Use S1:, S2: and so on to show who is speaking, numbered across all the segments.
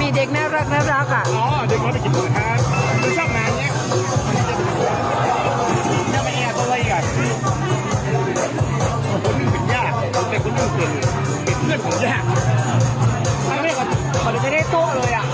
S1: มีเด็กน่ารักน่ารักอะ
S2: อ๋อ เด็กน้อยไปกินหมูกระทะคือชอบงานเนี้ยจะไม่แอบตัวอะไรอีกอะคนหนึ่งเป็นญาติแต่คนหนึ่งเป็นเป็นเพื่อนของญาติถ้าไม่ก็เขาจะไม่ได้โต๊ะเลยอะ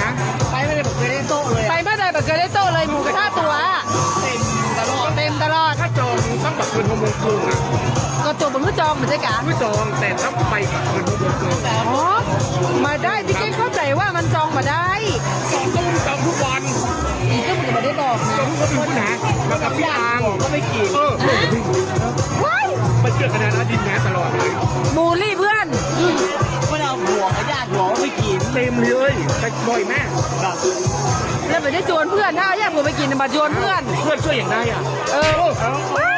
S2: ฮะไปไม่ได้บอกไม่ได้โต๊ะเลย
S1: ไป
S2: อะ
S1: เมื่อใดแบบเกิดได้โต้เลยหมูกระทะตัวอะ
S2: เต็มตลอด
S1: เต็มตลอด
S2: ถ้าจองต้องแบบเกินหกโมงครึ่งอะ
S1: ก็ตัวบนมือจองเหมือนกันกะ
S2: ไม่จองแต่ต้องไปกับเกินหกโมงครึ่ง
S1: กับ
S2: พี่ตังก็ไม่กินเออ
S1: ว้าย
S2: มันเกิดคะแนนนดินแม้ตลอดเลย
S1: บูลลี่เพื่อน
S3: ไม่ได้เอาหัวกับญาติหัวไม่กิน
S2: เต็มเลยแต่บ่อย
S3: แม่
S1: แล้วไปได้จวนเพื่อนถ้าแยกผมไปกินมาจวนเพื่อน
S2: เพื่อนช่วยอย่างไรอะ
S1: เออ